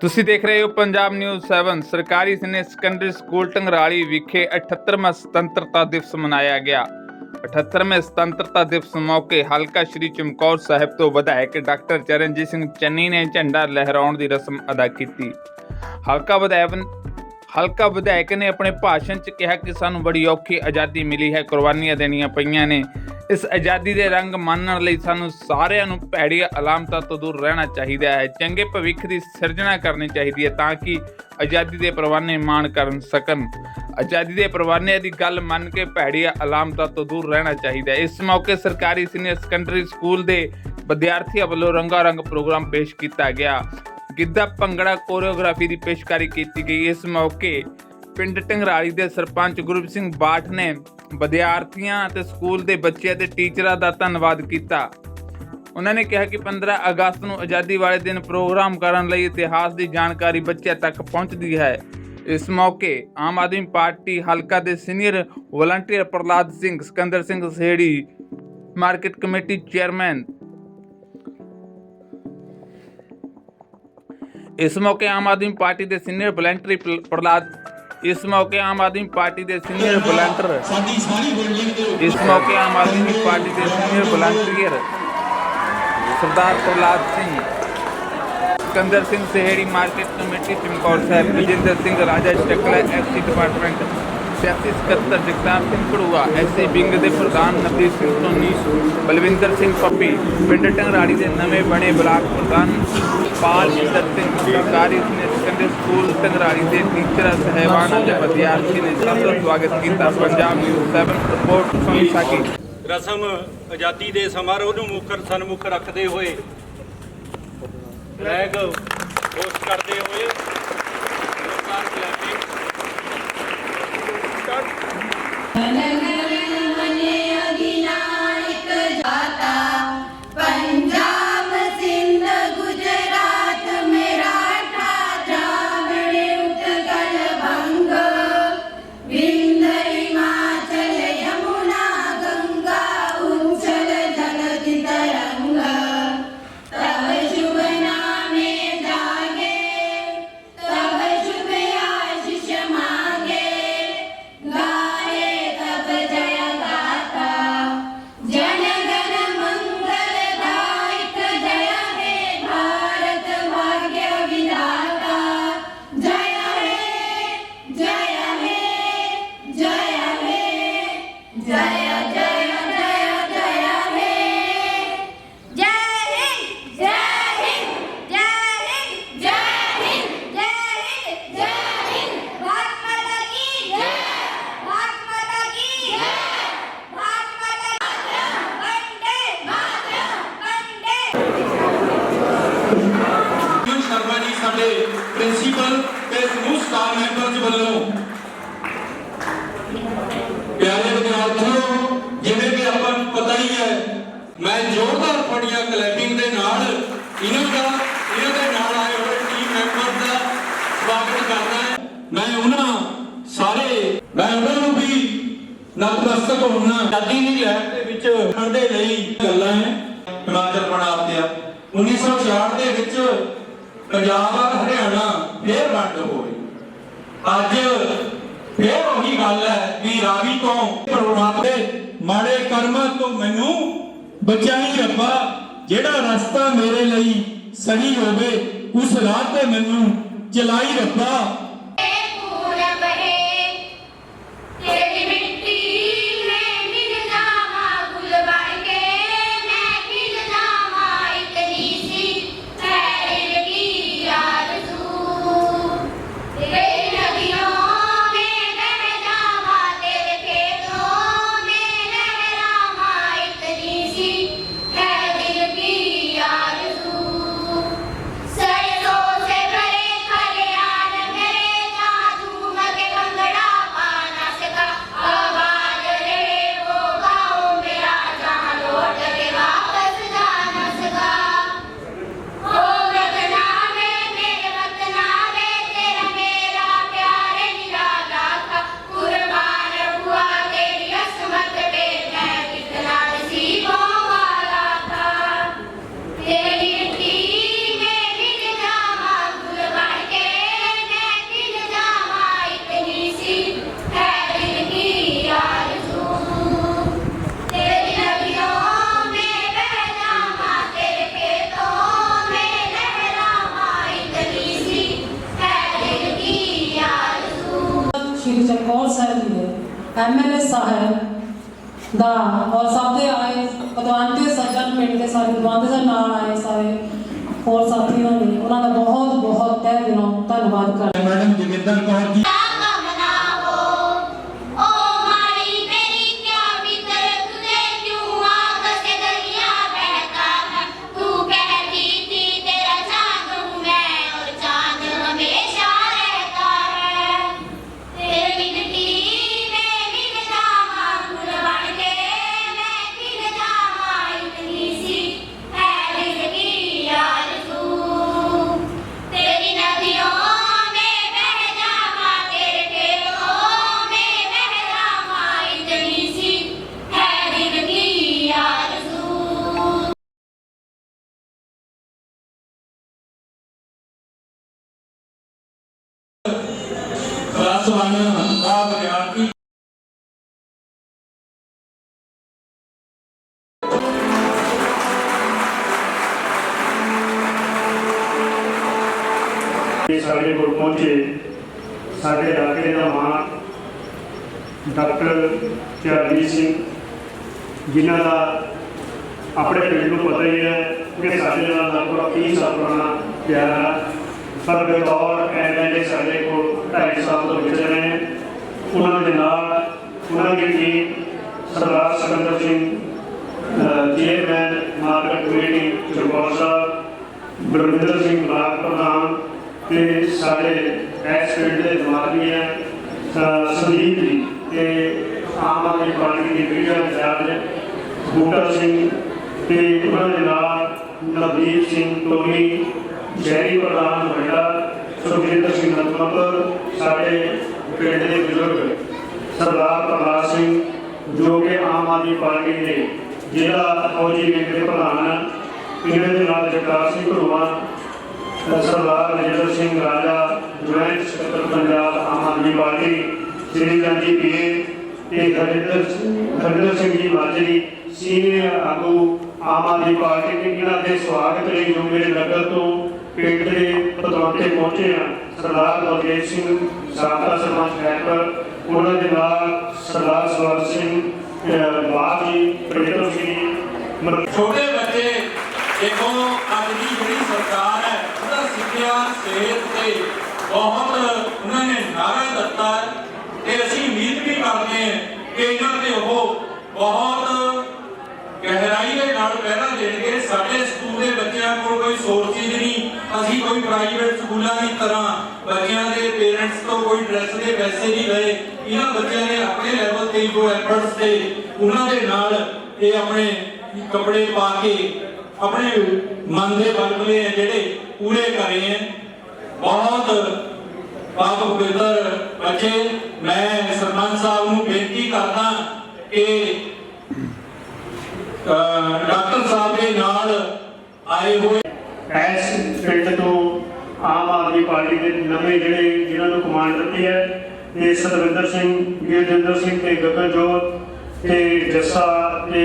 ਤੁਸੀਂ ਦੇਖ ਰਹੇ ਹੋ ਪੰਜਾਬ ਨਿਊਜ਼ 7 ਸਰਕਾਰੀ ਸੀਨੀਅਰ ਸੈਕੰਡਰੀ ਸਕੂਲ ਟੰਗਰਾਲੀ ਵਿਖੇ 78ਵਾਂ ਸੁਤੰਤਰਤਾ ਦਿਵਸ ਮਨਾਇਆ ਗਿਆ। 78ਵੇਂ ਸੁਤੰਤਰਤਾ ਦਿਵਸ ਮੌਕੇ ਹਲਕਾ ਸ਼੍ਰੀ ਚਮਕੌਰ ਸਾਹਿਬ ਤੋਂ ਵਿਧਾਇਕ ਡਾਕਟਰ ਚਰਨਜੀਤ ਸਿੰਘ ਚੰਨੀ ਨੇ ਝੰਡਾ ਲਹਿਰਾਉਣ ਦੀ ਰਸਮ ਅਦਾ ਕੀਤੀ। ਹਲਕਾ ਵਿਧਾਇਕ ਹਲਕਾ ਵਿਧਾਇਕ ਨੇ ਆਪਣੇ ਭਾਸ਼ਣ 'ਚ ਕਿਹਾ ਕਿ ਸਾਨੂੰ ਬੜੀ ਔਖੀ ਆਜ਼ਾਦੀ ਮਿਲੀ ਹੈ, ਕੁਰਬਾਨੀਆਂ ਦੇਣੀਆਂ ਪਈਆਂ ਨੇ। ਇਸ ਆਜ਼ਾਦੀ ਦੇ ਰੰਗ ਮੰਨਣ ਲਈ ਸਾਨੂੰ ਸਾਰਿਆਂ ਨੂੰ ਭੈੜੀਆਂ ਅਲਾਮਤਾਂ ਤੋਂ ਦੂਰ ਰਹਿਣਾ ਚਾਹੀਦਾ ਹੈ, ਚੰਗੇ ਭਵਿੱਖ ਦੀ ਸਿਰਜਣਾ ਕਰਨੀ ਚਾਹੀਦੀ ਹੈ ਤਾਂ ਕਿ ਆਜ਼ਾਦੀ ਦੇ ਪਰਵਾਨੇ ਮਾਣ ਕਰਨ ਸਕਣ। ਆਜ਼ਾਦੀ ਦੇ ਪਰਵਾਨਿਆਂ ਦੀ ਗੱਲ ਮੰਨ ਕੇ ਭੈੜੀਆਂ ਅਲਾਮਤਾਂ ਤੋਂ ਦੂਰ ਰਹਿਣਾ ਚਾਹੀਦਾ ਹੈ। ਇਸ ਮੌਕੇ ਸਰਕਾਰੀ ਸੀਨੀਅਰ ਸੈਕੰਡਰੀ ਸਕੂਲ ਦੇ ਵਿਦਿਆਰਥੀਆਂ ਵੱਲੋਂ ਰੰਗਾ ਰੰਗ ਪ੍ਰੋਗਰਾਮ ਪੇਸ਼ ਕੀਤਾ ਗਿਆ। ਗਿੱਧਾ ਭੰਗੜਾ ਕੋਰੀਓਗ੍ਰਾਫੀ ਦੀ ਪੇਸ਼ਕਾਰੀ ਕੀਤੀ ਗਈ। ਇਸ ਮੌਕੇ ਪਿੰਡ ਟੰਗਰਾਲੀ ਦੇ ਸਰਪੰਚ ਗੁਰੂਪ ਸਿੰਘ ਬਾਠ ਨੇ ਵਿਦਿਆਰਥੀਆਂ ਅਤੇ ਸਕੂਲ ਦੇ ਬੱਚਿਆਂ ਤੇ ਟੀਚਰਾਂ ਦਾ ਧੰਨਵਾਦ ਕੀਤਾ। ਉਹਨਾਂ ਨੇ ਕਿਹਾ ਕਿ 15 ਅਗਸਤ ਨੂੰ ਆਜ਼ਾਦੀ ਵਾਲੇ ਦਿਨ ਪ੍ਰੋਗਰਾਮ ਕਰਨ ਲਈ ਇਤਿਹਾਸ ਦੀ ਜਾਣਕਾਰੀ ਬੱਚਿਆਂ ਤੱਕ ਪਹੁੰਚਦੀ ਹੈ। ਇਸ ਮੌਕੇ ਆਮ ਆਦਮੀ ਪਾਰਟੀ ਹਲਕਾ ਦੇ senior volunteer Prahlad Singh, Sikandar Singh Seri, market committee chairman ਇਸ ਮੌਕੇ ਆਮ ਆਦਮੀ ਪਾਰਟੀ ਦੇ ਸੀਨੀਅਰ ਵਲੰਟਰੀ ਪ੍ਰਲਾਦ ਇਸ ਮੌਕੇ ਆਮ ਆਦਮੀ ਪਾਰਟੀ ਦੇ ਸੀਨੀਅਰ ਵਲੰਟਰ ਇਸ ਮੌਕੇ ਆਮ ਆਦਮੀ ਪਾਰਟੀ ਦੇ senior volunteer Sardar Pralad Singh, Sikandar Singh Saheri market committee Chamkaur Sahib Vijender Singh, Raja Chakla SC department ਸਿਆਸੀ ਸਕੱਤਰ ਜਗਤਾਰ ਸਿੰਘ ਕੜੂਆ ਐਸਸੀ ਵਿੰਗ ਦੇ ਪ੍ਰਧਾਨ ਨਵਦੀਪ ਸਿੰਘ ਧੋਨੀ, ਬਲਵਿੰਦਰ ਸਿੰਘ ਪੱਪੀ, ਪਿੰਡ ਟੰਗਰਾੜੀ ਦੇ ਨਵੇਂ ਬਣੇ ਬਲਾਕ ਪ੍ਰਧਾਨ ਪਾਲ ਇੰਦਰ ਸਿੰਘ ਸਰਕਾਰੀ ਸੈਕੰਡਰੀ ਸਕੂਲ ਟੰਗਰਾੜੀ ਦੇ ਟੀਚਰ ਸਹਿਬਾਨ ਅਤੇ ਵਿਦਿਆਰਥੀ ਨੇ ਸਭ ਦਾ ਸਵਾਗਤ ਕੀਤਾ। ਪੰਜਾਬ ਨਿਊਜ਼ 7 ਰਿਪੋਰਟ ਸੁਣੀ ਸਾਕੀ। ਰਸਮ ਆਜ਼ਾਦੀ ਦੇ ਸਮਾਰੋਹ ਨੂੰ ਮੁੱਖ ਸਨਮੁਖ ਰੱਖਦੇ ਹੋਏ ਫਲੈਗ ਹੋਸਟ ਕਰਦੇ ਹੋਏ And then, then ਆਜ਼ਾਦੀ ਦੀ ਲਹਿਰ ਦੇ ਵਿੱਚ ਖੜਨ ਦੇ ਲਈ ਗੱਲਾਂ ਹੈ ਹਿਮਾਚਲ ਬਣਾ ਦਿਆ। 1966 ਦੇ ਵਿੱਚ ਪੰਜਾਬ ਔਰ ਹਰਿਆਣਾ ਫੇਰ ਵੰਡ ਹੋਏ ਅੱਜ ਫੇਰ ਉਹੀ ਗੱਲ ਹੈ ਵੀ ਰਾਵੀ ਤੋਂ ਪਰਮਾਤਮਾ ਦੇ ਮਾੜੇ ਕਰਮਾਂ ਤੋਂ ਮੈਨੂੰ ਬਚਾਈ ਰੱਬਾ। ਜਿਹੜਾ ਰਸਤਾ ਮੇਰੇ ਲਈ ਸਹੀ ਹੋਵੇ, ਉਸ ਰਾਹ ਤੇ ਮੈਨੂੰ ਚਲਾਈ ਰੱਬਾ। ਨੇ ਉਹਨਾਂ ਦਾ ਬਹੁਤ ਬਹੁਤ ਤਹਿ ਦਿਲੋਂ ਧੰਨਵਾਦ ਕਰਦਾ ਮੈਡਮ ਜਗਿੰਦਰ ਕੌਰ ਜੀ ਕਲਾਸ 1 ਦਾ ਵਿਦਿਆਰਥੀ ਇਹ ਸਾਡੇ ਕੋਲ ਪਹੁੰਚੇ। ਸਾਡੇ ਇਲਾਕੇ ਦਾ ਮਾਣ ਡਾਕਟਰ ਚਰਨਜੀਤ ਸਿੰਘ, ਜਿਨ੍ਹਾਂ ਦਾ ਆਪਣੇ ਪਿੰਡ ਨੂੰ ਪਤਾ ਹੀ ਹੈ ਕਿ ਸਾਡੇ ਨਾਲ ਲਗਭਗ 30 ਸਾਲ ਪੁਰਾਣਾ ਪਿਆਰ ਹੈ ਐਮਐਲਏ ਸਾਡੇ ਕੋਲ 2.5 ਸਾਲ ਤੋਂ ਵਿਚਰ ਰਹੇ ਨੇ। ਉਹਨਾਂ ਦੇ ਨਾਲ ਉਹਨਾਂ ਦੀ team Sardar Sikandar Singh chairman market committee Charpal Sahib Gurvinder Singh block ਪ੍ਰਧਾਨ ਤੇ ਸਾਡੇ ਐਸ ਪਿੰਡ ਦੇ ਦਿਮਾਗੀ ਹੈ ਅ, ਸੰਦੀਪ ਜੀ ਤੇ ਆਮ ਆਦਮੀ ਪਾਰਟੀ ਦੇ ਮੀਡੀਆ ਇੰਚਾਰਜ ਬੂਟਾ ਸਿੰਘ ਤੇ ਉਹਨਾਂ ਦੇ ਨਾਲ ਨਵਦੀਪ ਸਿੰਘ ਟੋਨੀ ਸ਼ਹਿਰੀ ਪ੍ਰਧਾਨ ਮਹਿਲਾ ਸੁਖਜਿੰਦਰ ਸਿੰਘ ਨਤਮਪੁਰ ਸਾਡੇ ਪਿੰਡ ਦੇ ਬਜ਼ੁਰਗ ਸਰਦਾਰ ਪ੍ਰਭਾਤ ਸਿੰਘ, ਜੋ ਕਿ ਆਮ ਆਦਮੀ ਪਾਰਟੀ ਦੇ ਜ਼ਿਲ੍ਹਾ ਫੌਜੀ ਵਿੰਗ ਦੇ ਪ੍ਰਧਾਨ ਹਨ ਦੇ ਨਾਲ ਜਗਤਾਰ ਸਿੰਘ ਘੜੂਆ ਸਰਦਾਰ ਨਜਰ ਸਿੰਘ ਰਾਜਾ, ਜੁਆਇੰਟ ਸਕੱਤਰ ਪੰਜਾਬ ਆਮ ਆਦਮੀ ਪਾਰਟੀ, ਸ੍ਰੀ ਗਾਂਧੀ ਪੀਏ ਤੇ ਹਰਿੰਦਰ ਹਰਿੰਦਰ ਸਿੰਘ ਜੀ ਮਾਜਰੀ, ਸੀਨੀਅਰ ਆਗੂ ਆਮ ਆਦਮੀ ਪਾਰਟੀ ਦੇ ਇਹਨਾਂ ਦੇ ਸਵਾਗਤ ਲਈ ਜੋ ਮੇਰੇ ਨਗਰ ਤੋਂ ਪਿੰਡ ਦੇ ਪਤਵੰਤੇ ਪਹੁੰਚੇ ਆ ਸਰਦਾਰ ਬਲਦੇਵ ਸਿੰਘ ਸਾਬਕਾ ਸਰਪੰਚ ਹੈਪਰ ਉਹਨਾਂ ਦੇ ਨਾਲ ਸਰਦਾਰ ਸਵਰ ਸਿੰਘ ਅਹ, ਬਾਗ ਸਿੰਘ ਛੋਟੇ ਬੱਚੇ ਦੇਖੋ ਅੱਜ ਦੀ ਜਿਹੜੀ ਸਰਕਾਰ ਹੈ ਉਹਦਾ ਸਿੱਖਿਆ ਸਿਹਤ ਤੇ ਬਹੁਤ ਉਹਨਾਂ ਨੇ ਨਾਰਾ ਦਿੱਤਾ ਤੇ ਅਸੀਂ ਉਮੀਦ ਵੀ ਕਰਦੇ ਹਾਂ ਕਿ ਇਹਨਾਂ ਤੇ ਉਹ ਬਹੁਤ ਗਹਿਰਾਈ ਦੇ ਨਾਲ ਪਹਿਰਾ ਦੇਣਗੇ। ਸਾਡੇ ਸਕੂਲ ਦੇ ਬੱਚਿਆਂ ਕੋਲ ਕੋਈ ਸੋਰਸਿਸ ਅਸੀਂ ਕੋਈ ਪ੍ਰਾਈਵੇਟ ਸਕੂਲਾਂ ਦੀ ਤਰ੍ਹਾਂ ਬੱਚਿਆਂ ਦੇ ਪੇਰੈਂਟਸ ਤੋਂ ਕੋਈ ਡਰੈਸ ਦੇ ਪੈਸੇ ਨਹੀਂ ਲਏ, ਇਹਨਾਂ ਬੱਚਿਆਂ ਨੇ ਆਪਣੇ ਲੈਵਲ ਤੇ ਜੋ ਐਫਰਟਸ ਤੇ ਉਹਨਾਂ ਦੇ ਨਾਲ ਇਹ ਆਪਣੇ ਕੱਪੜੇ ਪਾ ਕੇ ਆਪਣੇ ਮਨ ਦੇ ਬਲਬਲੇ ਜਿਹੜੇ ਪੂਰੇ ਕਰੇ ਹੈ ਬਹੁਤ ਪਾਪ ਪਵਿੱਤਰ ਬੱਚੇ, ਮੈਂ ਸਰਪੰਚ ਸਾਹਿਬ ਨੂੰ ਬੇਨਤੀ ਕਰਦਾ ਕਿ ਡਾਕਟਰ ਸਾਹਿਬ ਦੇ ਨਾਲ ਆਏ ਹੋਏ ਐਸ ਪਿੰਡ ਤੋਂ ਆਮ ਆਦਮੀ ਪਾਰਟੀ ਦੇ ਨਵੇਂ ਜਿਹੜੇ ਜਿਨ੍ਹਾਂ ਨੂੰ ਕਮਾਂਡ ਦਿੱਤੀ ਹੈ, ਇਹ ਸਤਵਿੰਦਰ ਸਿੰਘ ਗਿਰਜਿੰਦਰ ਸਿੰਘ ਤੇ ਗਗਨਜੋਤ ਤੇ ਜੱਸਾ ਤੇ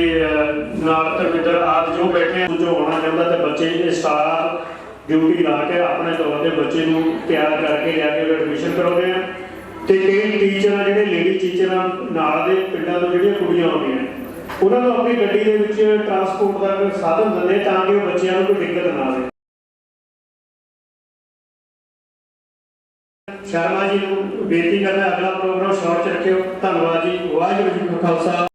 ਨਾਲ ਧਰਮਿੰਦਰ ਆਦਿ ਜੋ ਬੈਠੇ ਜੋ ਹੋਣਾ ਚਾਹੁੰਦਾ ਤੇ ਬੱਚੇ ਇਹ ਸਟਾਫ ਡਿਊਟੀ ਲਾ ਕੇ ਆਪਣੇ ਤੌਰ ਤੇ ਬੱਚੇ ਨੂੰ ਤਿਆਰ ਕਰਕੇ ਜਾ ਕੇ ਐਡਮਿਸ਼ਨ ਕਰਾਉਂਦੇ ਆ। ਤੇ ਕਈ ਟੀਚਰ ਆ ਜਿਹੜੇ ਲੇਡੀ ਟੀਚਰ ਆ, ਨਾਲ ਦੇ ਪਿੰਡਾਂ ਤੋਂ ਜਿਹੜੀਆਂ ਕੁੜੀਆਂ ਆਉਂਦੀਆਂ ਉਹਨਾਂ ਨੂੰ ਆਪਣੀ ਗੱਡੀ ਦੇ ਵਿੱਚ ਟਰਾਂਸਪੋਰਟ ਦਾ ਸਾਧਨ ਦਿੰਦੇ ਤਾਂ ਕਿ ਉਹ ਬੱਚਿਆਂ ਨੂੰ ਕੋਈ ਦਿੱਕਤ ਨਾ ਆਵੇ। ਸ਼ਰਮਾ ਜੀ ਨੂੰ ਬੇਨਤੀ ਕਰਦਾ ਅਗਲਾ ਪ੍ਰੋਗਰਾਮ ਸ਼ਾਰਟ ਚ ਰੱਖਿਓ। ਧੰਨਵਾਦ ਜੀ। ਵਾਹਿਗੁਰੂ ਜੀ ਕਾ ਖਾਲਸਾ।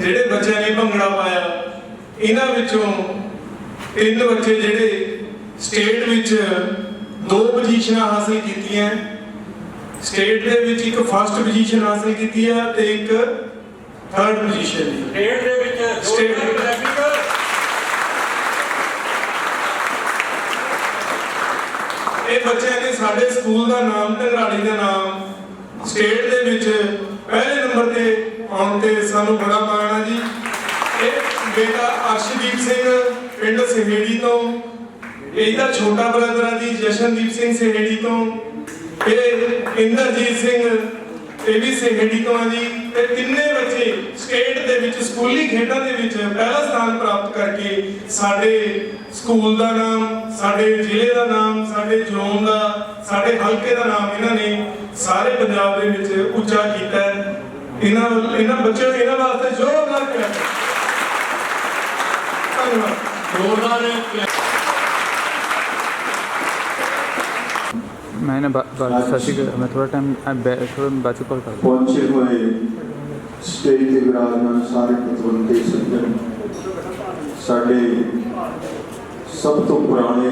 ਜਿਹੜੇ ਬੱਚਿਆਂ ਨੇ ਭੰਗੜਾ ਪਾਇਆ, ਇਹਨਾਂ ਵਿੱਚੋਂ ਤਿੰਨ ਬੱਚੇ ਜਿਹੜੇ ਸਟੇਟ ਵਿੱਚ ਦੋ ਪੋਜੀਸ਼ਨਾਂ ਹਾਸਲ ਕੀਤੀਆਂ। ਸਟੇਟ ਦੇ ਵਿੱਚ ਇੱਕ ਫਸਟ ਪੋਜੀਸ਼ਨ ਹਾਸਲ ਕੀਤੀ ਹੈ ਤੇ ਇੱਕ ਥਰਡ ਪੋਜੀਸ਼ਨ ਸਟੇਟ ਦੇ ਵਿੱਚ ਟ੍ਰੈਫਿਕ ਇਹ ਬੱਚਿਆਂ ਨੇ ਸਾਡੇ ਸਕੂਲ ਦਾ ਨਾਮ ਢੰਗਰਾੜੀ ਦਾ ਨਾਮ ਸਟੇਟ ਦੇ ਵਿੱਚ ਪਹਿਲੇ ਨੰਬਰ ਤੇ ਆਉਣ ਤੇ ਸਾਨੂੰ ਬੜਾ ਮਾਣ ਹੈ ਜੀ। ਇਹ ਬੇਟਾ ਅਰਸ਼ਦੀਪ ਸਿੰਘ ਪਿੰਡ ਸਿਹੇੜੀ ਤੋਂ ਇਹਦਾ ਛੋਟਾ ਬ੍ਰਦਰ ਹੈ ਜੀ ਜਸ਼ਨਦੀਪ ਸਿੰਘ ਸਿਹੇੜੀ ਤੋਂ। ਇਹ ਇੰਦਰਜੀਤ ਸਿੰਘ ਇਹ ਵੀ ਸਿਹੜੀ ਤੋਂ ਜੀ, ਤੇ ਤਿੰਨੇ ਬੱਚੇ ਸਟੇਟ ਦੇ ਵਿੱਚ, ਸਕੂਲੀ ਖੇਡਾਂ ਦੇ ਵਿੱਚ ਪਹਿਲਾ ਸਥਾਨ ਪ੍ਰਾਪਤ ਕਰਕੇ ਸਾਡੇ ਸਕੂਲ ਦਾ ਨਾਮ, ਸਾਡੇ ਜ਼ਿਲ੍ਹੇ ਦਾ ਨਾਮ, ਸਾਡੇ ਜ਼ੋਨ ਦਾ, ਸਾਡੇ ਹਲਕੇ ਦਾ ਨਾਮ ਇਹਨਾਂ ਨੇ ਸਾਰੇ ਪੰਜਾਬ ਦੇ ਵਿੱਚ ਉੱਚਾ ਕੀਤਾ ਇਹਨਾਂ ਇਹਨਾਂ ਬੱਚਿਆਂ ਇਹਨਾਂ ਵਾਸਤੇ ਜ਼ੋਰਦਾਰ ਕਰਾਂਗੇ ਧੰਨਵਾਦ। ਜ਼ੋਰਦਾਰ ਮੈਂ ਨਾ ਸਸ਼ੀ ਮੈਂ ਥੋੜਾ ਟਾਈਮ ਥੋੜਾ ਬਾਅਦ ਕਾਲ ਕਰਦਾ। ਪਹੁੰਚੇ ਹੋਏ ਸਟੇਜ ਤੇ ਵਿਰਾਜਮਾਨ ਸਾਰੇ ਪਤਵੰਤੇ ਸੱਜਣ ਸਾਡੇ ਸਭ ਤੋਂ ਪੁਰਾਣੇ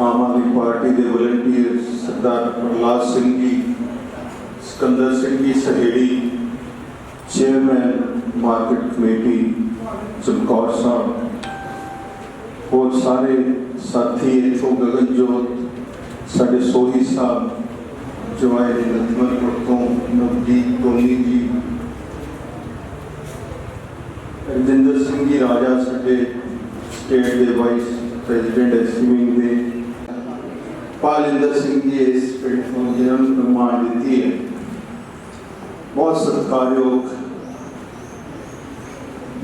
ਆਮ ਆਦਮੀ ਪਾਰਟੀ ਦੇ volunteer Sardar Prahlad Singh ji Sikandar Singh ji Saheri chairman market committee Chamkaur Sahib ਹੋਰ ਸਾਰੇ ਸਾਥੀ ਇਥੋਂ ਗਗਨਜੋਤ ਸਾਡੇ ਸੋਹੀ ਸਾਹਿਬ ਜਵਾਈ ਲਖਮਤ ਤੋਂ ਨਵਜੀਤ ਟੋਨੀ ਜੀ ਰਜਿੰਦਰ ਸਿੰਘ ਜੀ ਰਾਜਾ ਸਾਡੇ ਸਟੇਟ ਦੇ ਵਾਈਸ ਪ੍ਰੈਜ਼ੀਡੈਂਟ ਐਸਮਿੰਗ ਦੇ ਪਾਲਿੰਦਰ ਸਿੰਘ ਜੀ ਇਸ ਪਿੰਡ ਤੋਂ ਜਿਹਨਾਂ ਨੂੰ ਪ੍ਰਮਾਣ ਦਿੱਤੀ ਹੈ ਬਹੁਤ ਸਤਿਕਾਰਯੋਗ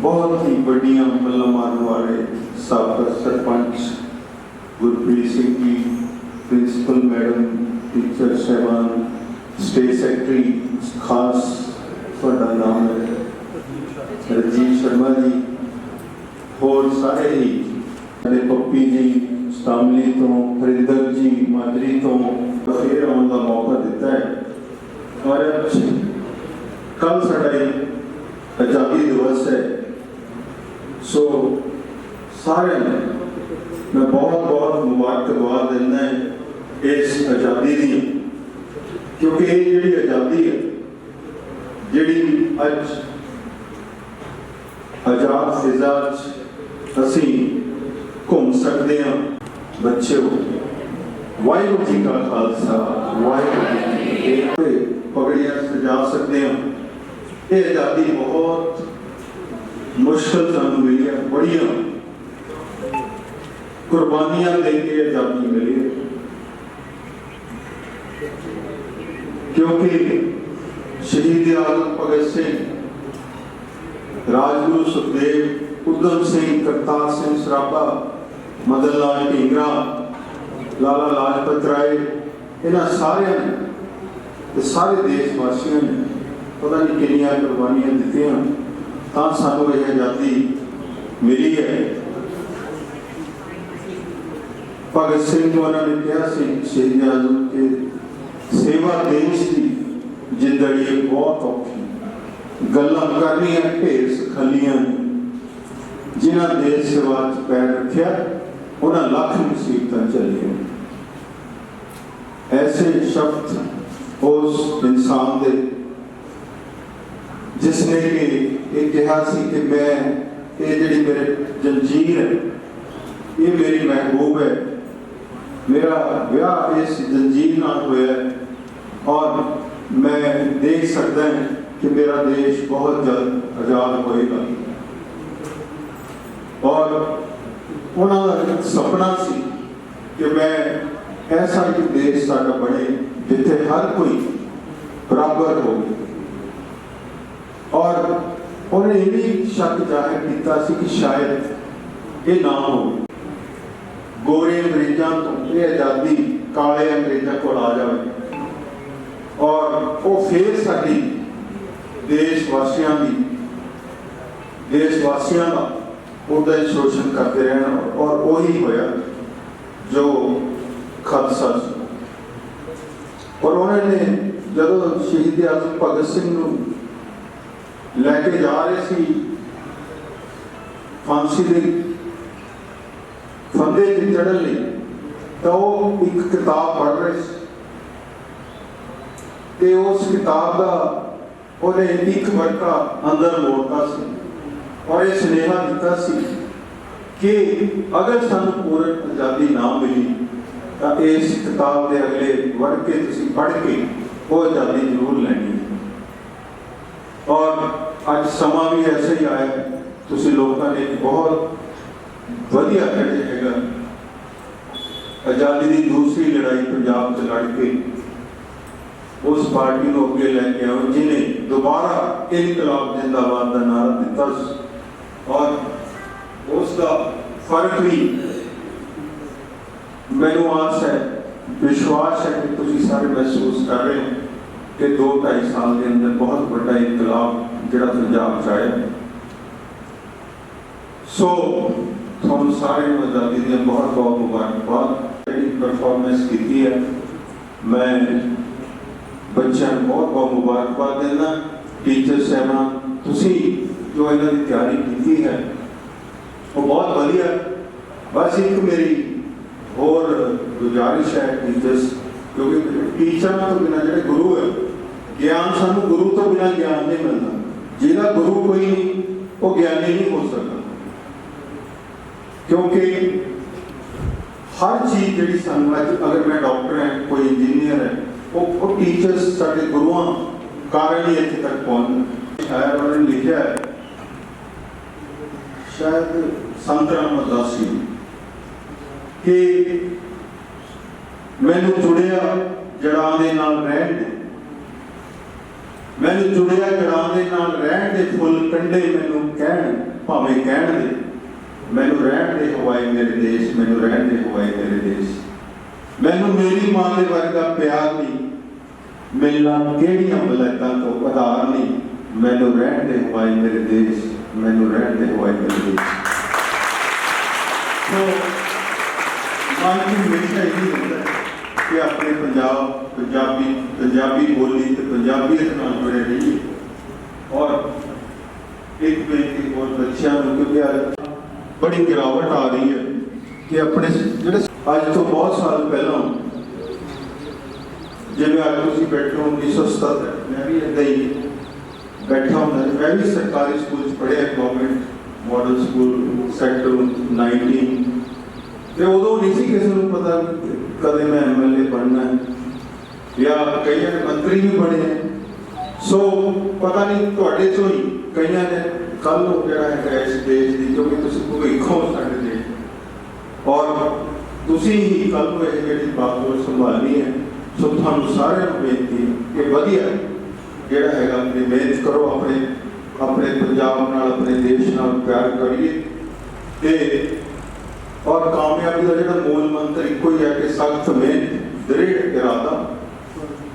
ਬਹੁਤ ਹੀ ਵੱਡੀਆਂ ਮੱਲਾਂ ਮਾਰਨ ਵਾਲੇ ਸਾਬਕਾ sarpanch Gurpreet Singh ji principal madam teacher ਸਹਿਬਾਨ ਸਟੇਟ ਸੈਕਟਰੀ ਖਾਸ ਤੁਹਾਡਾ ਨਾਮ ਹੈ। ਰਜੀਵ ਸ਼ਰਮਾ ਜੀ, ਹੋਰ ਸਾਰੇ ਹੀ ਸਾਡੇ ਪੱਪੀ ਜੀ, ਸਟਾਮਲੀ ਤੋਂ, ਹਰਿੰਦਰ ਜੀ, ਮਾਜਰੀ ਤੋਂ, ਫੇਰ ਆਉਣ ਦਾ ਮੌਕਾ ਦਿੱਤਾ ਹੈ। ਔਰ ਕੱਲ ਸਾਡਾ ਆਜ਼ਾਦੀ ਦਿਵਸ ਹੈ। ਸੋ ਸਾਰਿਆਂ ਨੂੰ ਮੈਂ ਬਹੁਤ ਬਹੁਤ ਮੁਬਾਰਕਬਾਦ ਦਿੰਦਾ ਹਾਂ। ਇਸ ਆਜ਼ਾਦੀ ਦੀ, ਕਿਉਂਕਿ ਇਹ ਜਿਹੜੀ ਆਜ਼ਾਦੀ ਹੈ, ਜਿਹੜੀ ਅੱਜ ਆਜ਼ਾਦ ਫਿਜ਼ਾ 'ਚ ਅਸੀਂ ਘੁੰਮ ਸਕਦੇ ਹਾਂ ਬੱਚਿਓ ਵਾਹਿਗੁਰੂ ਜੀ ਕਾ ਖਾਲਸਾ, ਵਾਹਿਗੁਰੂ ਜੀ ਕੀ ਫਤਿਹ। ਪਗੜੀਆਂ ਸਜਾ ਸਕਦੇ ਹਾਂ। ਇਹ ਆਜ਼ਾਦੀ ਬਹੁਤ ਮੁਸ਼ਕਲ ਸਾਨੂੰ ਮਿਲੀ ਹੈ, ਬੜੀਆਂ ਕੁਰਬਾਨੀਆਂ ਦੇ ਕੇ ਆਜ਼ਾਦੀ ਮਿਲੀ ਹੈ। ਕਿਉਂਕਿ ਸ਼ਹੀਦ ਆਜ਼ਮ ਭਗਤ ਸਿੰਘ, ਰਾਜਗੁਰੂ ਸੁਖਦੇਵ ਉਦਮ ਸਿੰਘ, ਕਰਤਾਰ ਸਿੰਘ ਸਰਾਭਾ, ਮਦਨ ਲਾਲ ਢੀਂਗਰਾ, ਲਾਲਾ ਲਾਜਪਤ ਰਾਏ, ਇਹਨਾਂ ਸਾਰਿਆਂ ਨੇ ਤੇ ਸਾਰੇ ਦੇਸ਼ ਵਾਸੀਆਂ ਨੇ ਪਤਾ ਨਹੀਂ ਕਿੰਨੀਆਂ ਕੁਰਬਾਨੀਆਂ ਦਿੱਤੀਆਂ। ਤਾਂ ਸਾਨੂੰ ਇਹ ਆਜ਼ਾਦੀ ਮਿਲੀ ਹੈ। ਭਗਤ ਸਿੰਘ ਨੂੰ ਉਹਨਾਂ ਨੇ ਕਿਹਾ ਸੀ ਸ਼ਹੀਦ ਆਜ਼ਮ ਕਿ ਸੇਵਾ ਦੇਸ਼ ਦੀ ਜ਼ਿੰਦਗੀ ਇਹ ਬਹੁਤ ਔਖੀ ਗੱਲਾਂ ਕਰਨੀਆਂ, ਢੇਰ ਸਖਲੀਆਂ ਜਿਨ੍ਹਾਂ ਦੇਸ਼ ਸੇਵਾ ਚ ਪੈਰ ਰੱਖਿਆ, ਉਹਨਾਂ ਲੱਖ ਮੁਸੀਬਤਾਂ ਚੱਲੀਆਂ। ਐਸੇ ਸ਼ਬਦ ਉਸ ਇਨਸਾਨ ਦੇ ਜਿਸ ਨੇ ਕਿ ਇਹ ਕਿਹਾ ਸੀ ਕਿ ਮੈਂ, ਇਹ ਜਿਹੜੀ ਮੇਰੇ ਜੰਜੀਰ ਹੈ, ਇਹ ਮੇਰੀ ਮਹਿਬੂਬ ਹੈ। ਮੇਰਾ ਵਿਆਹ ਇਸ ਜੰਜੀਰ ਨਾਲ ਹੋਇਆ ਹੈ। ਔਰ ਮੈਂ ਦੇਖ ਸਕਦਾ ਹਾਂ ਕਿ ਮੇਰਾ ਦੇਸ਼ ਬਹੁਤ ਜਲਦ ਆਜ਼ਾਦ ਹੋਏਗਾ। ਔਰ ਉਹਨਾਂ ਦਾ ਇੱਕ ਸੁਪਨਾ ਸੀ ਕਿ ਮੈਂ ਐਸਾ ਇੱਕ ਦੇਸ਼ ਸਾਡਾ ਬਣੇ ਜਿੱਥੇ ਹਰ ਕੋਈ ਬਰਾਬਰ ਹੋਵੇ। ਔਰ ਉਹਨੇ ਇਹ ਵੀ ਸ਼ੱਕ ਜ਼ਾਹਿਰ ਕੀਤਾ ਸੀ ਕਿ ਸ਼ਾਇਦ ਇਹ ਨਾ ਹੋਵੇ। ਗੋਰੇ ਅੰਗਰੇਜ਼ਾਂ ਤੋਂ ਇਹ ਆਜ਼ਾਦੀ ਕਾਲੇ ਅੰਗਰੇਜ਼ਾਂ ਕੋਲ ਆ ਜਾਵੇ। ਔਰ ਉਹ ਫੇਰ ਸਾਡੀ ਦੇਸ਼ ਵਾਸੀਆਂ ਦੀ, ਦੇਸ਼ ਵਾਸੀਆਂ ਦਾ ਉਹਦਾ ਹੀ ਸ਼ੋਸ਼ਣ ਕਰਦੇ ਰਹਿਣ ਔਰ ਉਹੀ ਹੋਇਆ ਜੋ ਖਾਲਸਾ ਸੀ ਔਰ ਉਹਨਾਂ ਨੇ ਜਦੋਂ ਸ਼ਹੀਦ ਆਜ਼ਮ ਭਗਤ ਸਿੰਘ ਨੂੰ ਲੈ ਕੇ ਜਾ ਰਹੇ ਸੀ, ਫਾਂਸੀ ਦੇ ਫੰਦੇ ਤੇ ਚੜ੍ਹਨ ਲਈ, ਤਾਂ ਉਹ ਇੱਕ ਕਿਤਾਬ ਪੜ੍ਹ ਰਹੇ ਸੀ। ਤੇ ਉਸ ਕਿਤਾਬ ਦਾ ਉਹਨੇ ਇੱਕ ਵਰਕਾ ਅੰਦਰ ਮੋੜਤਾ ਸੀ ਔਰ ਇਹ ਸੁਨੇਹਾ ਦਿੱਤਾ ਸੀ ਕਿ ਅਗਰ ਸਾਨੂੰ ਪੂਰਨ ਆਜ਼ਾਦੀ ਨਾ ਮਿਲੀ, ਤਾਂ ਇਸ ਕਿਤਾਬ ਦੇ ਅਗਲੇ ਵਰਕੇ ਤੁਸੀਂ ਪੜ੍ਹ ਕੇ ਉਹ ਆਜ਼ਾਦੀ ਜ਼ਰੂਰ ਲੈਣੀ ਹੈ। ਔਰ ਅੱਜ ਸਮਾਂ ਵੀ ਐਸਾ ਹੀ ਆਇਆ, ਤੁਸੀਂ ਲੋਕਾਂ ਨੇ ਇੱਕ ਬਹੁਤ ਵਧੀਆ ਕੱਢਿਆ ਹੈਗਾ। ਆਜ਼ਾਦੀ ਦੀ ਦੂਸਰੀ ਲੜਾਈ ਪੰਜਾਬ 'ਚ ਲੜ ਕੇ ਉਸ ਪਾਰਟੀ ਨੂੰ ਅੱਗੇ ਲੈ ਕੇ ਆਓ ਜਿਨੇ ਦੁਬਾਰਾ ਇਨਕਲਾਬ ਜਿੰਦਾਬਾਦ ਦਾ ਨਾਰਾ ਦਿੱਤਾ ਸੀ ਔਰ ਉਸ ਦਾ ਫ਼ਰਕ ਵੀ ਮੈਨੂੰ ਆਸ ਹੈ ਵਿਸ਼ਵਾਸ ਹੈ ਕਿ ਤੁਸੀਂ ਸਾਰੇ ਮਹਿਸੂਸ ਕਰ ਰਹੇ ਹੋ ਕਿ 2-2.5 ਸਾਲ ਦੇ ਅੰਦਰ ਬਹੁਤ ਵੱਡਾ ਇਨਕਲਾਬ ਜਿਹੜਾ ਪੰਜਾਬ ਚ ਆਇਆ ਸੋ ਤੁਹਾਨੂੰ ਸਾਰਿਆਂ ਨੂੰ ਆਜ਼ਾਦੀ ਦੀਆਂ ਬਹੁਤ ਬਹੁਤ ਮੁਬਾਰਕਬਾਦ ਜਿਹੜੀ ਪਰਫਾਰਮੈਂਸ ਕੀਤੀ ਹੈ ਮੈਂ ਬੱਚਿਆਂ ਨੂੰ ਬਹੁਤ ਬਹੁਤ ਮੁਬਾਰਕਬਾਦ ਦਿੰਦਾ। ਟੀਚਰ ਸਾਹਿਬਾਨ, ਤੁਸੀਂ ਜੋ ਇਹਨਾਂ ਦੀ ਤਿਆਰੀ ਕੀਤੀ ਹੈ, ਉਹ ਬਹੁਤ ਵਧੀਆ। ਬਸ ਇੱਕ ਮੇਰੀ ਹੋਰ ਗੁਜ਼ਾਰਿਸ਼ ਹੈ ਟੀਚਰਸ ਕਿਉਂਕਿ ਟੀਚਰਾਂ ਤੋਂ ਬਿਨਾਂ ਜਿਹੜੇ ਗੁਰੂ ਹੈ, ਗਿਆਨ ਸਾਨੂੰ ਗੁਰੂ ਤੋਂ ਬਿਨਾਂ ਗਿਆਨ ਨਹੀਂ ਮਿਲਦਾ। ਜਿਹਦਾ ਗੁਰੂ ਕੋਈ ਨਹੀਂ, ਉਹ ਗਿਆਨੀ ਨਹੀਂ ਹੋ ਸਕਦਾ। ਕਿਉਂਕਿ ਹਰ ਚੀਜ਼ ਜਿਹੜੀ ਸਾਨੂੰ ਅੱਜ, ਅਗਰ ਮੈਂ ਡਾਕਟਰ ਹਾਂ, ਕੋਈ ਇੰਜੀਨੀਅਰ ਹੈ ਉਹ ਉਹ ਟੀਚਰਸ ਸਾਡੇ ਗੁਰੂਆਂ ਕਾਰਨ ਹੀ ਇੱਥੇ ਤੱਕ ਪਹੁੰਚੇ ਸ਼ਾਇਰ ਉਹਨਾਂ ਨੇ ਲਿਖਿਆ ਹੈ। ਸ਼ਾਇਦ ਸੰਤ ਰਾਮਦਾਸ ਜੀ ਕਿ ਮੈਨੂੰ ਜੁੜਿਆ ਜੜਾਂ ਦੇ ਨਾਲ ਰਹਿਣ ਦੇ। ਮੈਨੂੰ ਜੁੜਿਆ ਜੜਾਂ ਦੇ ਨਾਲ ਰਹਿਣ ਦੇ ਫੁੱਲ ਕੰਡੇ ਮੈਨੂੰ ਕਹਿਣ, ਭਾਵੇਂ ਕਹਿਣ ਦੇ। ਮੈਨੂੰ ਰਹਿਣ ਦੇ ਹਵਾਏ ਮੇਰੇ ਦੇਸ਼, ਮੈਨੂੰ ਰਹਿਣ ਦੇ ਹਵਾਏ ਮੇਰੇ ਦੇਸ਼। ਮੈਨੂੰ ਮੇਰੀ ਮਾਂ ਦੇ ਵਰਗਾ ਪਿਆਰ ਨਹੀਂ। ਮਿਲਣਾ ਕਿਹੜੀਆਂ ਬਲੈਤਾਂ ਤੋਂ ਆਧਾਰ ਨਹੀਂ। ਮੈਨੂੰ ਰਹਿਣ ਦੇ ਮੇਰੇ ਦੇਸ਼, ਮੈਨੂੰ ਰਹਿਣ ਦੇ ਮੇਰੇ ਦੇਸ਼। ਸੋ, ਮਨ ਨੂੰ ਹਮੇਸ਼ਾ ਇਹ ਹੁੰਦਾ ਹੈ ਕਿ ਆਪਣੇ ਪੰਜਾਬ, ਪੰਜਾਬੀ ਪੰਜਾਬੀ ਬੋਲੀ ਤੇ ਪੰਜਾਬੀਅਤ ਨਾਲ ਜੁੜੇ ਰਹੀਏ। ਔਰ ਇੱਕ ਬੇਨਤੀ ਹੋਰ ਬੱਚਿਆਂ ਨੂੰ ਕਿਉਂਕਿ ਬੜੀ ਗਿਰਾਵਟ ਆ ਰਹੀ ਹੈ ਕਿ ਆਪਣੇ ਜਿਹੜੇ ਅੱਜ ਤੋਂ ਬਹੁਤ ਸਾਲ ਪਹਿਲਾਂ ਜਿਵੇਂ ਅੱਜ ਤੁਸੀਂ ਬੈਠੇ ਹੋ 1977 ਮੈਂ ਵੀ ਇੱਦਾਂ ਹੀ ਬੈਠਾ ਹੁੰਦਾ ਸੀ। ਮੈਂ ਵੀ ਸਰਕਾਰੀ ਸਕੂਲ ਚ ਪੜ੍ਹਿਆ ਗਵਰਨਮੈਂਟ ਮਾਡਲ ਸਕੂਲ ਸੈਕਟਰ 19 ਤੇ ਉਦੋਂ ਨਹੀਂ ਸੀ ਕਿਸੇ ਨੂੰ ਪਤਾ ਕਦੇ ਮੈਂ ਐਮਐਲਏ ਬਣਨਾ ਹੈ ਜਾਂ ਕਈਆਂ ਨੇ ਮੰਤਰੀ ਵੀ ਬਣੇ ਸੋ ਪਤਾ ਨਹੀਂ ਤੁਹਾਡੇ ਚੋਂ ਹੀ ਕਈਆਂ ਨੇ ਕੱਲ ਨੂੰ ਜਿਹੜਾ ਹੈ ਇਸ ਦੇਸ਼ ਦੀ, ਕਿਉਂਕਿ ਤੁਸੀਂ ਭਵਿੱਖ ਹੋ ਸਾਡੇ ਦੇਸ਼। ਔਰ ਤੁਸੀਂ ਹੀ ਕੱਲ ਨੂੰ ਇਹ ਜਿਹੜੀ ਬਾਤ ਸੰਭਾਲਣੀ ਹੈ, ਸੋ ਤੁਹਾਨੂੰ ਸਾਰਿਆਂ ਨੂੰ ਬੇਨਤੀ ਹੈ ਕਿ ਵਧੀਆ ਜਿਹੜਾ ਹੈਗਾ ਆਪਣੀ ਮਿਹਨਤ ਕਰੋ, ਆਪਣੇ ਆਪਣੇ ਪੰਜਾਬ ਨਾਲ, ਆਪਣੇ ਦੇਸ਼ ਨਾਲ ਪਿਆਰ ਕਰੀਏ। ਤੇ ਔਰ ਕਾਮਯਾਬੀ ਦਾ ਜਿਹੜਾ ਮੂਲ ਮੰਤਰ ਇੱਕੋ ਹੀ ਹੈ ਕਿ ਸਖਤ ਮਿਹਨਤ, ਦ੍ਰਿੜ ਇਰਾਦਾ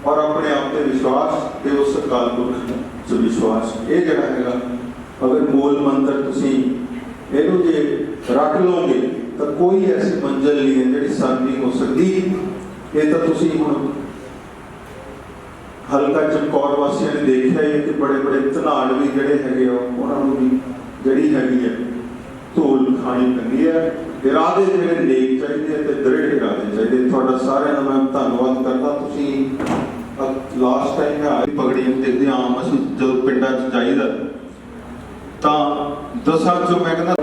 ਔਰ ਆਪਣੇ ਆਪ ਤੇ ਵਿਸ਼ਵਾਸ ਤੇ ਉਸ ਅਕਾਲ ਪੁਰਖ 'ਚ ਵਿਸ਼ਵਾਸ ਇਹ ਜਿਹੜਾ ਹੈਗਾ ਅਗਰ ਮੂਲ ਮੰਤਰ ਤੁਸੀਂ ਇਹਨੂੰ ਜੇ ਰੱਖ ਲਓਗੇ ਤਾਂ ਕੋਈ ਐਸੀ ਮੰਜ਼ਿਲ ਨਹੀਂ ਹੈ ਜਿਹੜੀ ਸਾਡੀ ਨਹੀਂ ਹੋ ਸਕਦੀ। ਇਹ ਤਾਂ ਤੁਸੀਂ ਹੁਣ ਹਲਕਾ ਚਮਕੌਰ ਵਾਸੀਆਂ ਨੇ ਦੇਖਿਆ ਹੈ ਕਿ ਬੜੇ ਬੜੇ ਧਨਾੜ ਵੀ ਜਿਹੜੇ ਹੈਗੇ ਆ, ਉਹਨਾਂ ਨੂੰ ਵੀ ਜਿਹੜੀ ਹੈਗੀ ਹੈ ਧੋਲ ਖਾਣੀ ਪੈਂਦੀ ਹੈ। ਇਰਾਦੇ ਜਿਹੜੇ ਨੇਕ ਚਾਹੀਦੇ ਆ ਤੇ ਦ੍ਰਿੜ ਇਰਾਦੇ ਚਾਹੀਦੇ ਤੁਹਾਡਾ ਸਾਰਿਆਂ ਦਾ ਮੈਂ ਧੰਨਵਾਦ ਕਰਦਾ। ਤੁਸੀਂ ਲਾਸਟ ਟਾਈਮ ਮੈਂ ਆਈ ਪਗੜੀਆਂ ਦੇਖਦੇ ਹਾਂ ਆਮ ਅਸੀਂ ਜਦੋਂ ਪਿੰਡਾਂ 'ਚ ਜਾਈਦਾ, ਤਾਂ ਦਸਾਂ ਚੋਂ ਮੈਂ ਕਹਿੰਦਾ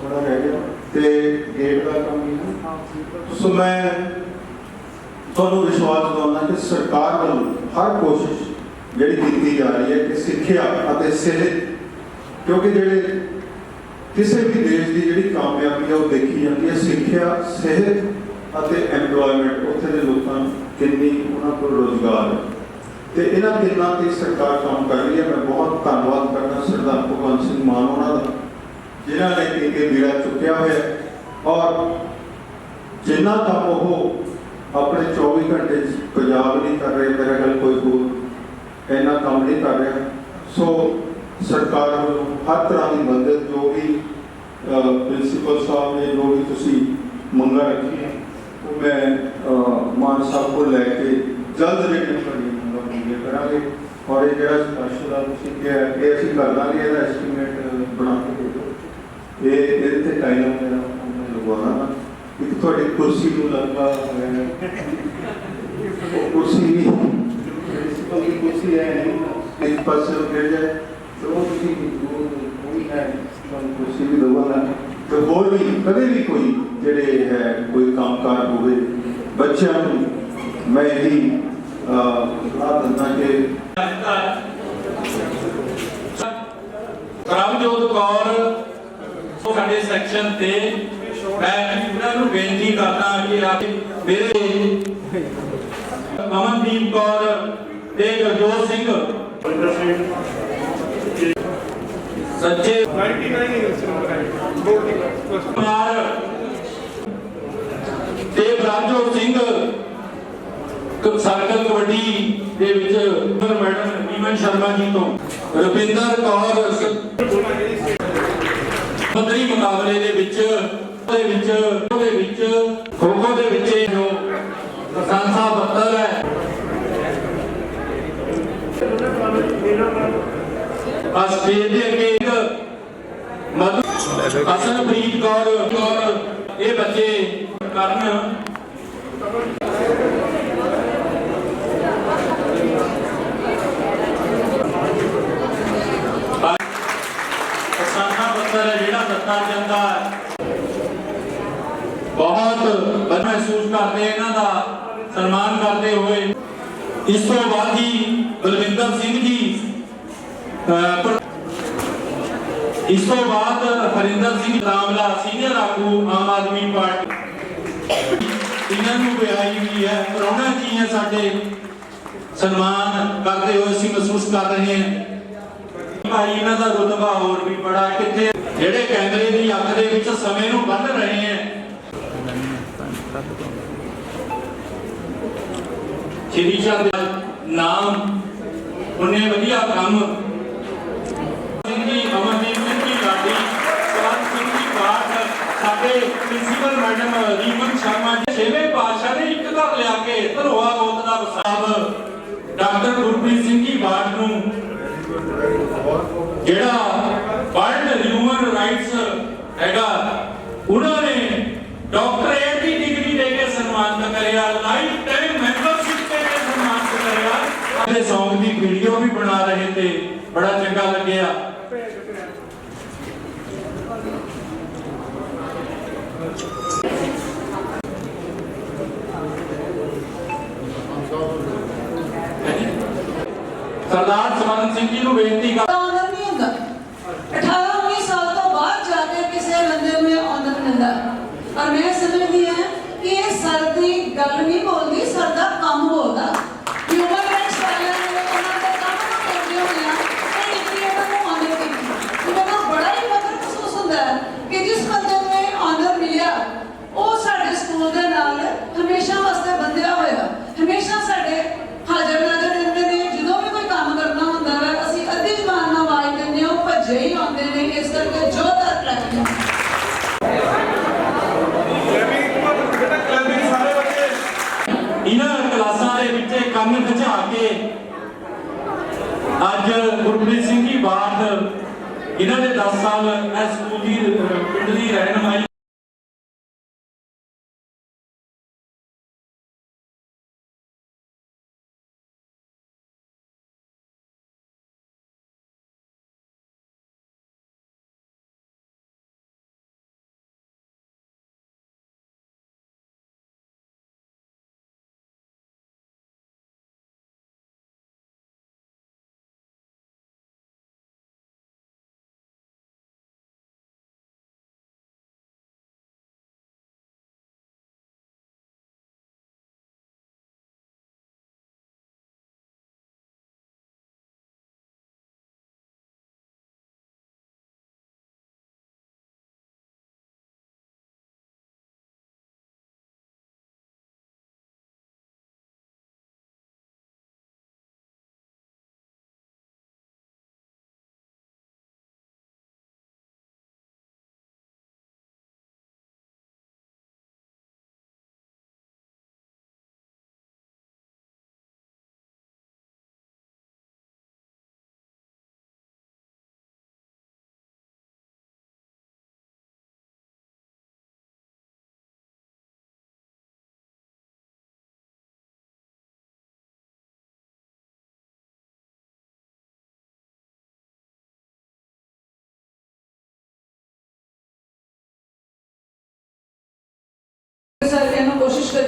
ਥੋੜਾ ਰਹਿ ਗਿਆ ਤੇ ਗੇਟ ਦਾ ਕੰਮ ਵੀ ਨਾ ਸੋ ਮੈਂ ਤੁਹਾਨੂੰ ਵਿਸ਼ਵਾਸ ਦਿਵਾਉਂਦਾ ਕਿ ਸਰਕਾਰ ਵੱਲੋਂ ਹਰ ਕੋਸ਼ਿਸ਼ ਜਿਹੜੀ ਕੀਤੀ ਜਾ ਰਹੀ ਹੈ ਕਿ ਸਿੱਖਿਆ ਅਤੇ ਸਿਹਤ, ਕਿਉਂਕਿ ਜਿਹੜੇ ਕਿਸੇ ਵੀ ਦੇਸ਼ ਦੀ ਜਿਹੜੀ ਕਾਮਯਾਬੀ ਹੈ ਉਹ ਦੇਖੀ ਜਾਂਦੀ ਹੈ, ਸਿੱਖਿਆ, ਸਿਹਤ ਅਤੇ ਐਮਪਲੋਇਮੈਂਟ ਉੱਥੇ ਦੇ ਲੋਕਾਂ ਨੂੰ ਕਿੰਨੀ ਉਹਨਾਂ ਕੋਲ ਰੋਜ਼ਗਾਰ ਹੈ। ਤੇ ਇਹਨਾਂ ਤਿੰਨਾਂ ਤੇ ਸਰਕਾਰ ਕੰਮ ਕਰ ਰਹੀ ਹੈ। ਮੈਂ ਬਹੁਤ ਧੰਨਵਾਦ ਕਰਦਾ ਸਰਦਾਰ ਭਗਵੰਤ ਸਿੰਘ ਮਾਨ ਉਹਨਾਂ ਦਾ। ਜਿਨ੍ਹਾਂ ਨੇ ਕਿ ਇਹ ਵੀਰਾ ਚੁੱਕਿਆ ਹੋਇਆ ਔਰ ਜਿੰਨਾ ਤੱਕ ਉਹ ਆਪਣੇ 24 ਘੰਟੇ 'ਚ ਪੰਜਾਬ ਨਹੀਂ ਕਰ ਰਹੇ, ਮੇਰੇ ਨਾਲ ਕੋਈ ਹੋਰ ਇੰਨਾ ਕੰਮ ਨਹੀਂ ਕਰ ਰਿਹਾ। ਸੋ ਸਰਕਾਰ ਵੱਲੋਂ ਹਰ ਤਰ੍ਹਾਂ ਦੀ ਮਦਦ ਜੋ ਵੀ ਪ੍ਰਿੰਸੀਪਲ ਸਾਹਿਬ ਨੇ ਜੋ ਵੀ ਤੁਸੀਂ ਮੰਗਾਂ ਰੱਖੀਆਂ, ਉਹ ਮੈਂ ਮਾਨ ਸਾਹਿਬ ਕੋਲ ਲੈ ਕੇ ਜਲਦ ਜਿਹੜੀਆਂ ਤੁਹਾਡੀਆਂ ਮੰਗਾਂ ਪੂਰੀਆਂ ਕਰਾਂਗੇ। ਔਰ ਇਹ ਜਿਹੜਾ ਸਪੈਸ਼ਲ ਦਾ ਤੁਸੀਂ ਕਿਹਾ, ਇਹ ਅਸੀਂ ਕਰ ਲਾਂਗੇ, ਇਹਦਾ ਐਸਟੀਮੇਟ ਬਣਾ ਕੇ। ਇਹ ਇਹਦੇ ਤੇ ਟਾਈਮ ਮੇਰਾ ਲਗਵਾਉਣਾ ਨਾ। ਇੱਕ ਤੁਹਾਡੀ ਕੁਰਸੀ ਨੂੰ ਲੱਗਾ ਹੋਇਆ ਹੈ ਉਹ ਕੁਰਸੀ ਵੀ। ਪ੍ਰਿੰਸੀਪਲ ਦੀ ਕੁਰਸੀ ਹੈ ਨਹੀਂ। ਇੱਕ ਪਾਸੇ ਉਹ ਗਿਰ ਜਾਏ। ਤਾਂ ਉਹ ਤੁਸੀਂ ਵੀ ਹੈ ਤੁਹਾਨੂੰ ਕੁਰਸੀ। ਵੀ ਦਵਾਂਗਾ ਤੇ ਹੋਰ ਵੀ ਕਦੇ ਵੀ ਕੋਈ ਜਿਹੜੇ ਹੈ ਕੋਈ ਕੰਮਕਾਰ ਹੋਵੇ ਬੱਚਿਆਂ ਨੂੰ ਮੈਂ ਅਹ, ਸਲਾਹ ਦਿੰਦਾ ਕਿ ਪ੍ਰਭਜੋਤ ਕੌਰ ਸਾਡੇ ਸੈਕਸ਼ਨ ਤੇ ਮੈਂ ਉਹਨਾਂ ਨੂੰ ਬੇਨਤੀ ਕਰਦਾ ਕਿ ਆ ਮੇਰੇ ਅਮਨਦੀਪ ਕੌਰ ਤੇ ਗੁਰਜੋਤ ਸਿੰਘ। ਸੱਚੇ 99 ਕੁਮਾਰ ਤੇ ਬ੍ਰਹਮਜੋਤ ਸਿੰਘ ਸਰਕਲ ਕਬੱਡੀ ਦੇ ਵਿੱਚ ਮੈਡਮ ਨੀਮਨ ਸ਼ਰਮਾ ਜੀ ਤੋਂ। ਰਵਿੰਦਰ ਕੌਰ ਮੰਤਰੀ ਮੁਕਾਬਲੇ ਦੇ ਵਿੱਚ ਦੇ ਵਿੱਚ ਉਹਦੇ ਵਿੱਚ ਖੋ ਦੇ ਵਿੱਚ ਜੋ ਪ੍ਰਸ਼ੰਸਾ ਪੱਤਰ ਹੈ। ਆ ਦੇ ਅੱਗੇ ਇੱਕ ਮਧੂ ਅਸਨਪ੍ਰੀਤ ਕੌਰ ਕੌਰ, ਇਹ ਬੱਚੇ ਕਰਨ ਕਿਸਾਨਾਂ ਪੱਤਰ ਹੈ ਜਿਹੜਾ ਦਿੱਤਾ ਜਾਂਦਾ ਬਹੁਤ ਮਹਿਸੂਸ ਕਰਦੇ ਇਹਨਾਂ ਦਾ ਸਨਮਾਨ ਕਰਦੇ ਹੋਏ। ਇਸ ਤੋਂ ਬਾਅਦ ਹੀ ਬਲਵਿੰਦਰ ਸਿੰਘ ਜੀ ਇਸ ਤੋਂ ਬਾਅਦ ਹਰਿੰਦਰ ਸਿੰਘ ਰਾਮਲਾ ਸੀਨੀਅਰ ਆਗੂ, ਆਮ ਆਦਮੀ ਪਾਰਟੀ। ਇਹਨਾਂ ਨੂੰ ਵਿਆਹੀ ਵੀ ਹੈ ਪ੍ਰਾਹੁਣਾ ਜੀ ਹੈ ਸਾਡੇ ਸਨਮਾਨ ਕਰਦੇ ਹੋਏ ਅਸੀਂ ਮਹਿਸੂਸ ਕਰ ਰਹੇ ਹਾਂ। ਭਾਈ, ਇਹਨਾਂ ਦਾ ਰੁਤਬਾ ਹੋਰ ਵੀ ਬੜਾ ਕਿੱਥੇ ਜਿਹੜੇ ਕੈਮਰੇ ਦੀ ਅੱਖ ਦੇ ਵਿੱਚ ਸਮੇਂ ਨੂੰ ਬੰਨ ਰਹੇ ਹੈ। ਸ਼੍ਰੀ ਚੰਦ ਦਾ ਨਾਮ, ਉਹਨੇ ਵਧੀਆ ਕੰਮ। ਸਿੰਘ ਜੀ, ਅਮਨਦੀਪ ਸਿੰਘ ਜੀ ਲਾਡੀ ਸਵਰਨ ਸਿੰਘ ਜੀ, ਬਾਠ, ਸਾਡੇ ਪ੍ਰਿੰਸੀਪਲ ਮੈਡਮ, ਰੀਮਨ ਸ਼ਰਮਾ ਜੀ, ਛੇਵੇਂ ਪਾਤਸ਼ਾਹ ਨੇ ਇੱਕ ਘਰ ਲਿਆ ਕੇ ਧਰੋਆ ਗੋਤ ਦਾ ਵਸਾਬ ਡਾਕਟਰ ਗੁਰਪ੍ਰੀਤ ਸਿੰਘ ਜੀ, ਬਾਠ ਨੂੰ, ਜਿਹੜਾ ਵਰਲਡ ਰਾਈਟਸ ਹੈਗਾ। ਉਹਨਾਂ ਨੇ ਡਾਕਟਰੇਟ ਦੀ ਡਿਗਰੀ ਦੇ ਕੇ ਸਨਮਾਨਿਤ ਕਰਿਆ ਲਾਈਫ ਟਾਈਮ ਮੈਂਬਰਸ਼ਿਪ ਦੇ ਕੇ ਸਨਮਾਨਿਤ ਕਰਿਆ। ਅਤੇ Song ਦੀ ਵੀਡੀਓ ਵੀ ਬਣਾ ਰਹੇ ਤੇ ਬੜਾ ਚੰਗਾ ਲੱਗਿਆ। ਸਰਦਾਰ ਸਵਰਨ ਸਿੰਘ ਜੀ ਨੂੰ ਬੇਨਤੀ ਕਰ ਮੈਂ ਸਮਝਦੀ ਕਿ ਇਹ ਸਰ ਦੀ ਗੱਲ ਨਹੀਂ ਬੋਲਦੀ ਸਰ ਦਾ ਕੰਮ ਬੋਲਦਾ ਹਿਊਮਨ ਰਾਈਟਸ ਵਾਲਿਆਂ ਨੇ ਉਹਨਾਂ ਦਾ ਕੰਮ ਨੂੰ ਕਰਦੇ ਹੋਏ ਆ ਇਹ ਡਿਗਰੀ ਉਹਨਾਂ ਨੂੰ ਆਨਰ ਕੀਤੀ ਤੇ ਮੈਨੂੰ ਬੜਾ ਹੀ ਫਖਰ ਮਹਿਸੂਸ ਹੁੰਦਾ ਹੈ ਕਿ ਜਿਸ ਬੰਦੇ ਨੂੰ ਇਹ ਆਨਰ ਮਿਲਿਆ ਉਹ ਸਾਡੇ ਸਕੂਲ ਦੇ ਨਾਲ ਹਮੇਸ਼ਾ ਵਾਸਤੇ ਬੰਦਿਆ ਹੋਇਆ ਹਮੇਸ਼ਾ ਸਾਡੇ ਹਾਜ਼ਰ ਨਾਜ਼ਰ ਰਹਿੰਦੇ ਨੇ ਜਦੋਂ ਵੀ ਕੋਈ ਕੰਮ ਕਰਨਾ ਹੁੰਦਾ ਹੈ ਅਸੀਂ ਅੱਧੀ ਜ਼ਬਾਨ ਨਾਲ ਆਵਾਜ਼ ਦਿੰਦੇ ਹਾਂ ਉਹ ਭੱਜੇ ਹੀ ਆਉਂਦੇ ਨੇ ਇਸ ਕਰਕੇ ਜ਼ੋਰਦਾਰ ਕਲਾਪਿੰਗ ਕਲੈਬਿੰਗ ਬੇਟਾ ਕਲੈਬਿੰਗ ਸਾਰੇ ਬੱਚੇ ਇਹਨਾਂ ਕਲਾਸਾਂ ਦੇ ਵਿੱਚ ਕੰਨ ਖਿਚਾ ਕੇ ਅੱਜ ਗੁਰਪ੍ਰੀਤ ਸਿੰਘ ਜੀ ਬਾਠ ਇਹਨਾਂ ਦੇ 10 ਸਾਲ ਇਸ ਸਕੂਲ ਦੀ ਪਿੰਡ ਦੀ ਰਹਿਨਮਾਈ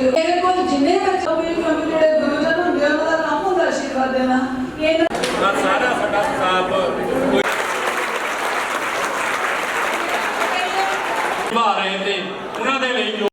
ਕਰਿਓ ਮੇਰੇ ਕੋਲ ਜਿੰਨੇ ਬੱਚੇ ਹੋਏ ਕਿਉਂਕਿ ਜਿਹੜੇ ਗੁਰੂਜਨ ਹੁੰਦੇ ਆ ਉਹਨਾਂ ਦਾ ਕੰਮ ਹੁੰਦਾ ਆਸ਼ੀਰਵਾਦ ਦੇਣਾ। ਇਹ ਦਾ ਸਾਰਾ ਸਾਡਾ ਸਟਾਫ ਕੋਈ ਨਿਭਾ ਰਹੇ ਤੇ ਉਹਨਾਂ ਦੇ ਲਈ